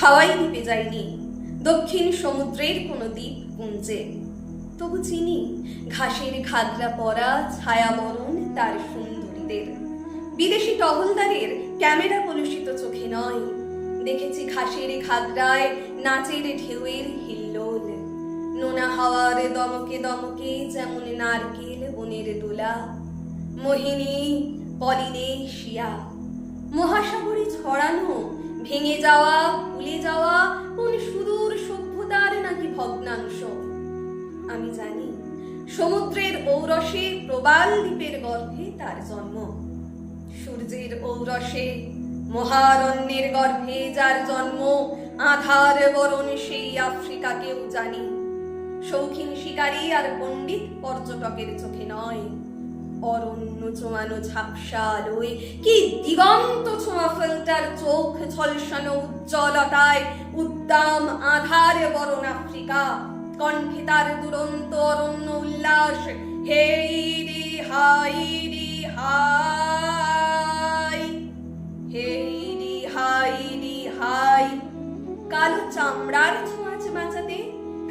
হাওয়াই দ্বীপে যাইনি দক্ষিণ সমুদ্রের কোনো দ্বীপ পুঞ্জে তবু চিনি, ঘাসের ঘাগরা পরা ছায়াবরণ তার সুন্দরীদের। বিদেশি টহলদারের ক্যামেরা কলুষিত চোখে নয়। দেখেছি ঘাসের ঘাগরায় নাচের ঢেউয়ের হিল্লোল। নোনা হাওয়ার দমকে দমকে যেমন নারকেল বনের দোলা। মোহিনী, পলিনেশিয়া। মহাসাগরে ছড়ানো ভেঙে যাওয়া ভুলে যাওয়া কোন সুদূর সভ্যতার নাকি ভগ্নাংশ? আমি জানি, সমুদ্রের ঔরসে প্রবাল দ্বীপের গর্ভে তার জন্ম। সূর্যের ঔরসে, মহারণ্যের গর্ভে যার জন্ম, আধার বরণ সেই আফ্রিকাকেও জানি। শৌখিন শিকারী আর পণ্ডিত পর্যটকের চোখে নয়। অরণ্য চোমানো ঝাপসা আলোয়, কি দিগন্ত ছোঁয়া ফেলটার চোখ ঝলসানো উজ্জ্বলতায়, উদ্দাম আধার বরণ আফ্রিকা। কণ্ঠে তার দুরন্ত অরণ্য উল্লাস হেইরি হাইরি হাই হেইরি হাইরি হাই কালো চামড়ার ছোঁয়াচ বাঁচাতে,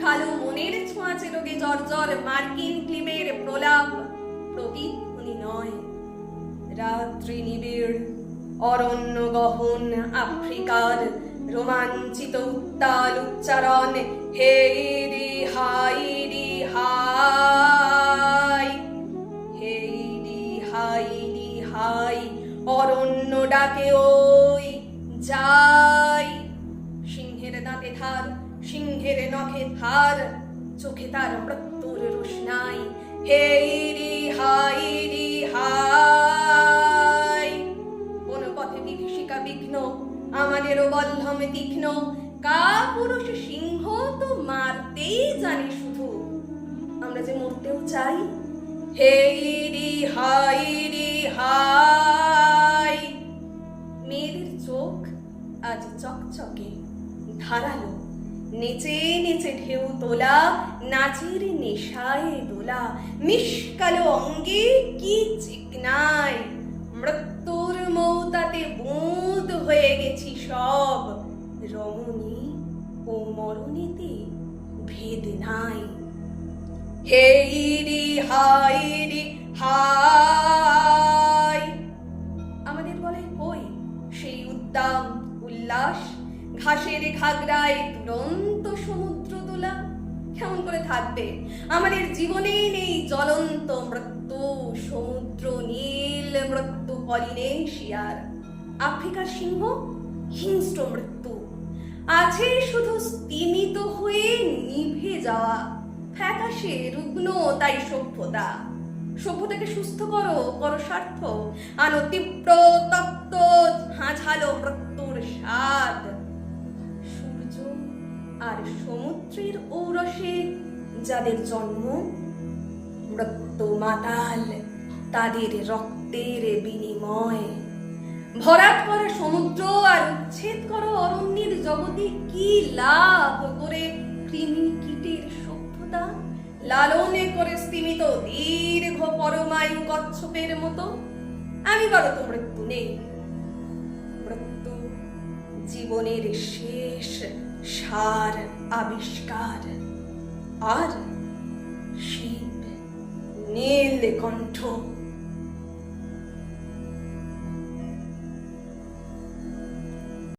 কালো মনের ছোঁয়াচে রোগে জর্জর মার্কিন ক্লিবের প্রলাপ। অরণ্য গহন আফ্রিকার রোমাঞ্চিত উত্তাল উচ্চারণ, হে রি হাই রি হাই, হে রি হাই রি হাই, অরণ্য ডাকে ওই যাই। সিংহের দাঁতে ধার, সিংহের নখে ধার, চোখে তার মৃত্যুর রোশনাই, হে বল্লম তীক্ষ্ণ। কা পুরুষ সিংহ তো মারতেই জানি শুধু। আমরা যে মরতেও চাই। হে রি হাই রি হাই। মেয়েদের চোখ আজ চকচকে, ধারালো। নেচে নেচে ঢেউ তোলা, নাচের নেশায় দোলা। মিশকালো অঙ্গে কি চিকনায়? মৃত্যুর মৌতাতে বুঁদ হয়ে গেছি সব রমণী ও মরণীতে ভেদ নাই। হেইরি হাইরি হাই আমাদের বলে কই সেই উদ্দাম উল্লাস, ঘাসের ঘাগড়ায় দুরন্ত সমুদ্র তোলা, কেমন করে থাকবে? আমাদের জীবনেই নেই জ্বলন্ত মৃত্যু, সমুদ্র, নীল মৃত্যু, পলিনেশিয়ার আফ্রিকার সিংহ হিংস্র মৃত্যু। আছে শুধু স্তিমিত হয়ে নিভে যাওয়া ফ্যাকাশে রুগ্ন, তাই সভ্যতা। সভ্যতাকে সুস্থ করো করো স্বার্থ। আনো তীব্র, তপ্ত, ঝাঁঝালো মৃত্যুর স্বাদ। সূর্য আর সমুদ্রের ঔরসে যাদের জন্ম, মৃত্যু মাতাল, তাদের রক্তের বিনিময়। ভরাট করা সমুদ্র আর উচ্ছেদ করো অরণ্যের জগতে কি লাভ করে কৃমি কীটের সভ্যতা? লালনে করে স্তিমিত দীর্ঘ পরমায়ু কচ্ছপের মতো। আমি বলো তো, মৃত্যু নেই। মৃত্যু জীবনের শেষ সার আবিষ্কার। আর শিব নীল কণ্ঠ